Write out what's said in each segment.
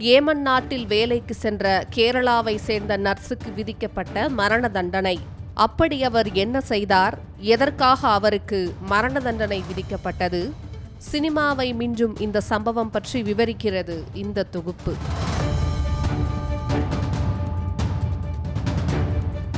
Yemen நாட்டில் வேலைக்கு சென்ற கேரளாவை சேர்ந்த நர்ஸுக்கு விதிக்கப்பட்ட மரண தண்டனை. அப்படி அவர் என்ன செய்தார்? எதற்காக அவருக்கு மரண தண்டனை விதிக்கப்பட்டது? சினிமாவை மிஞ்சும் இந்த சம்பவம் பற்றி விவரிக்கிறது இந்த தொகுப்பு.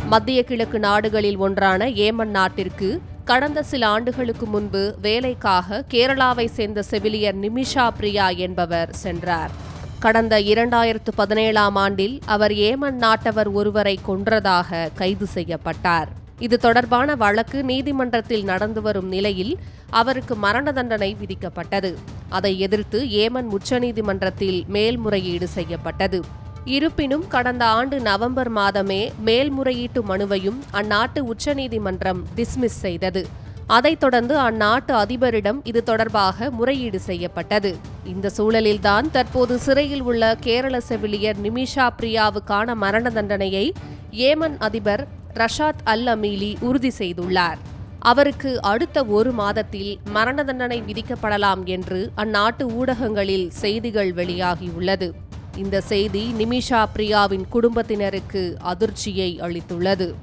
மத்திய கிழக்கு நாடுகளில் ஒன்றான ஏமன் நாட்டிற்கு கடந்த சில ஆண்டுகளுக்கு முன்பு வேலைக்காக கேரளாவை சேர்ந்த செவிலியர் நிமிஷா பிரியா என்பவர் சென்றார். கடந்த இரண்டாயிரத்து பதினேழாம் ஆண்டில் அவர் ஏமன் நாட்டவர் ஒருவரை கொன்றதாக கைது செய்யப்பட்டார். இது தொடர்பான வழக்கு நீதிமன்றத்தில் நடந்து வரும் நிலையில் அவருக்கு மரண தண்டனை விதிக்கப்பட்டது. அதை எதிர்த்து ஏமன் உச்சநீதிமன்றத்தில் மேல்முறையீடு செய்யப்பட்டது. இருப்பினும் கடந்த ஆண்டு நவம்பர் மாதமே மேல்முறையீட்டு மனுவையும் அந்நாட்டு உச்சநீதிமன்றம் டிஸ்மிஸ் செய்தது. அதைத் தொடர்ந்து அந்நாட்டு அதிபரிடம் இது தொடர்பாக முறையீடு செய்யப்பட்டது. இந்த சூழலில்தான் தற்போது சிறையில் உள்ள கேரள செவிலியர் நிமிஷா பிரியாவுக்கான மரண தண்டனையை ஏமன் அதிபர் ரஷாத் அல் அமீலி உறுதி செய்துள்ளார். அவருக்கு அடுத்த ஒரு மாதத்தில் மரண தண்டனை விதிக்கப்படலாம் என்று அந்நாட்டு ஊடகங்களில் செய்திகள் வெளியாகியுள்ளது. இந்த செய்தி நிமிஷா பிரியாவின் குடும்பத்தினருக்கு அதிர்ச்சியை அளித்துள்ளது.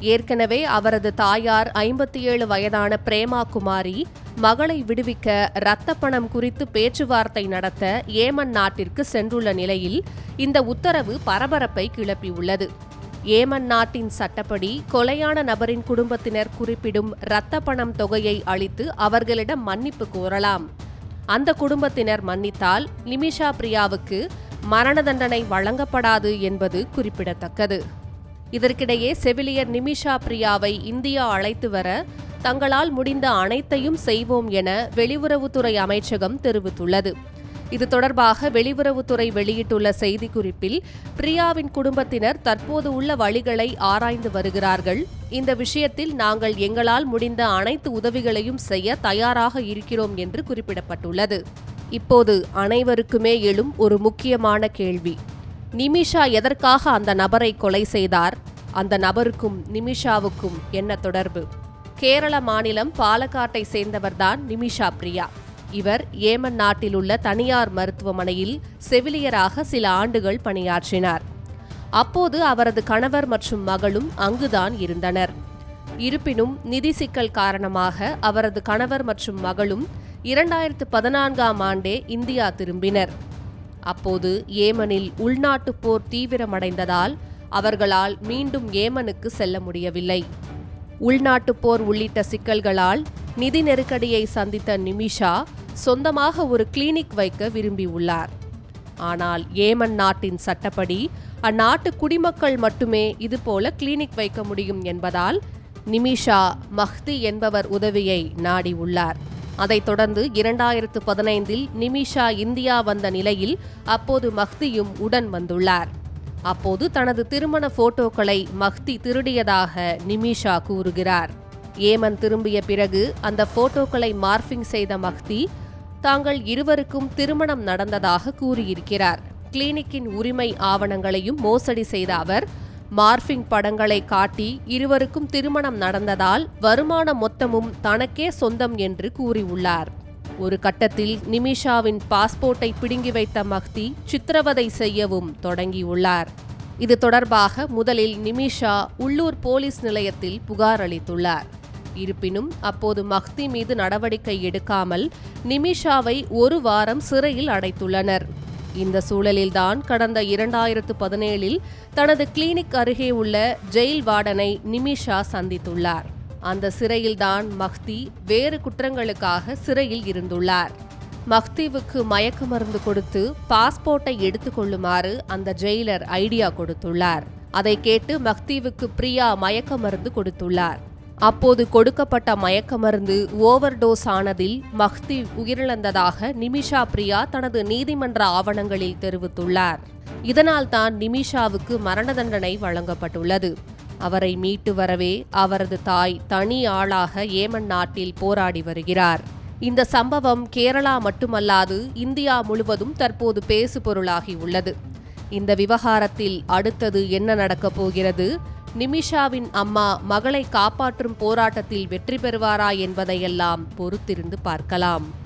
ஏற்கனவே அவரது தாயார் ஐம்பத்தி ஏழு வயதான பிரேமா குமாரி மகளை விடுவிக்க இரத்த பணம் குறித்து பேச்சுவார்த்தை நடத்த ஏமன் நாட்டிற்கு சென்றுள்ள நிலையில் இந்த உத்தரவு பரபரப்பை கிளப்பியுள்ளது. ஏமன் நாட்டின் சட்டப்படி கொலையான நபரின் குடும்பத்தினர் குறிப்பிடும் இரத்த பணம் தொகையை அளித்து அவர்களிடம் மன்னிப்பு கோரலாம். அந்த குடும்பத்தினர் மன்னித்தால் நிமிஷா பிரியாவுக்கு மரண தண்டனை வழங்கப்படாது என்பது குறிப்பிடத்தக்கது. இதற்கிடையே செவிலியர் நிமிஷா பிரியாவை இந்தியா அழைத்து வர தங்களால் முடிந்த அனைத்தையும் செய்வோம் என வெளியுறவுத்துறை அமைச்சகம் தெரிவித்துள்ளது. இது தொடர்பாக வெளியுறவுத்துறை வெளியிட்டுள்ள செய்திக்குறிப்பில் பிரியாவின் குடும்பத்தினர் தற்போது உள்ள வழிகளை ஆராய்ந்து வருகிறார்கள். இந்த விஷயத்தில் நாங்கள் எங்களால் முடிந்த அனைத்து உதவிகளையும் செய்ய தயாராக இருக்கிறோம் என்று குறிப்பிடப்பட்டுள்ளது. இப்போது அனைவருக்குமே எழும் ஒரு முக்கியமான கேள்வி. நிமிஷா எதற்காக அந்த நபரை கொலை செய்தார்? அந்த நபருக்கும் நிமிஷாவுக்கும் என்ன தொடர்பு? கேரள மாநிலம் பாலக்காட்டை சேர்ந்தவர்தான் நிமிஷா பிரியா. இவர் ஏமன் நாட்டில் உள்ள தனியார் மருத்துவமனையில் செவிலியராக சில ஆண்டுகள் பணியாற்றினார். அப்போது அவரது கணவர் மற்றும் மகளும் அங்குதான் இருந்தனர். இருப்பினும் நிதி சிக்கல் காரணமாக அவரது கணவர் மற்றும் மகளும் இரண்டாயிரத்து பதினான்காம் ஆண்டே இந்தியா திரும்பினர். அப்போது ஏமனில் உள்நாட்டு போர் தீவிரமடைந்ததால் அவர்களால் மீண்டும் ஏமனுக்கு செல்ல முடியவில்லை. உள்நாட்டு போர் உள்ளிட்ட சிக்கல்களால் நிதி நெருக்கடியை சந்தித்த நிமிஷா சொந்தமாக ஒரு கிளினிக் வைக்க விரும்பியுள்ளார். ஆனால் ஏமன் நாட்டின் சட்டப்படி அந்நாட்டு குடிமக்கள் மட்டுமே இதுபோல கிளினிக் வைக்க முடியும் என்பதால் நிமிஷா மஹ்தி என்பவர் உதவியை நாடியுள்ளார் அதைத் தொடர்ந்து இரண்டாயிரத்து பதினைந்தில் நிமிஷா இந்தியா வந்த நிலையில் அப்போது மஹ்தியும் உடன் வந்துள்ளார். அப்போது தனது திருமண போட்டோக்களை மஹ்தி திருடியதாக நிமிஷா கூறுகிறார். ஏமன் திரும்பிய பிறகு அந்த போட்டோக்களை மார்பிங் செய்த மஹ்தி தாங்கள் இருவருக்கும் திருமணம் நடந்ததாக கூறியிருக்கிறார். கிளினிக்கின் உரிமை ஆவணங்களையும் மோசடி செய்த அவர் மார்பிங் படங்களை காட்டி இருவருக்கும் திருமணம் நடந்ததால் வருமான மொத்தமும் தனக்கே சொந்தம் என்று கூறியுள்ளார். ஒரு கட்டத்தில் நிமிஷாவின் பாஸ்போர்ட்டை பிடுங்கி வைத்த மஹ்தி சித்திரவதை செய்யவும் தொடங்கியுள்ளார். இது தொடர்பாக முதலில் நிமிஷா உள்ளூர் போலீஸ் நிலையத்தில் புகார் அளித்துள்ளார். இருப்பினும் அப்போது மஹ்தி மீது நடவடிக்கை எடுக்காமல் நிமிஷாவை ஒரு வாரம் சிறையில் அடைத்துள்ளனர். இந்த சூழலில்தான் கடந்த இரண்டாயிரத்து பதினேழில் தனது கிளினிக் அருகே உள்ள ஜெயில் வார்டனை நிமிஷா சந்தித்துள்ளார். அந்த சிறையில்தான் மஹ்தி வேறு குற்றங்களுக்காக சிறையில் இருந்துள்ளார். மஹ்தீவுக்கு மயக்க மருந்து கொடுத்து பாஸ்போர்ட்டை எடுத்துக்கொள்ளுமாறு அந்த ஜெயிலர் ஐடியா கொடுத்துள்ளார். அதை கேட்டு மஹ்தீவுக்கு பிரியா மயக்க மருந்து கொடுத்துள்ளார். அப்போது கொடுக்கப்பட்ட மயக்க மருந்து ஓவர் டோஸ் ஆனதில் மஹ்தி உயிரிழந்ததாக நிமிஷா பிரியா தனது நீதிமன்ற ஆவணங்களில் தெரிவித்துள்ளார். இதனால் தான் நிமிஷாவுக்கு மரண தண்டனை வழங்கப்பட்டுள்ளது. அவரை மீட்டு வரவே அவரது தாய் தனி ஆளாக ஏமன் நாட்டில் போராடி வருகிறார். இந்த சம்பவம் கேரளா மட்டுமல்லாது இந்தியா முழுவதும் தற்போது பேசுபொருளாகி உள்ளது. இந்த விவகாரத்தில் அடுத்தது என்ன நடக்கப் போகிறது? நிமிஷாவின் அம்மா மகளை காப்பாற்றும் போராட்டத்தில் வெற்றி பெறுவாரா என்பதையெல்லாம் பொறுத்திருந்து பார்க்கலாம்.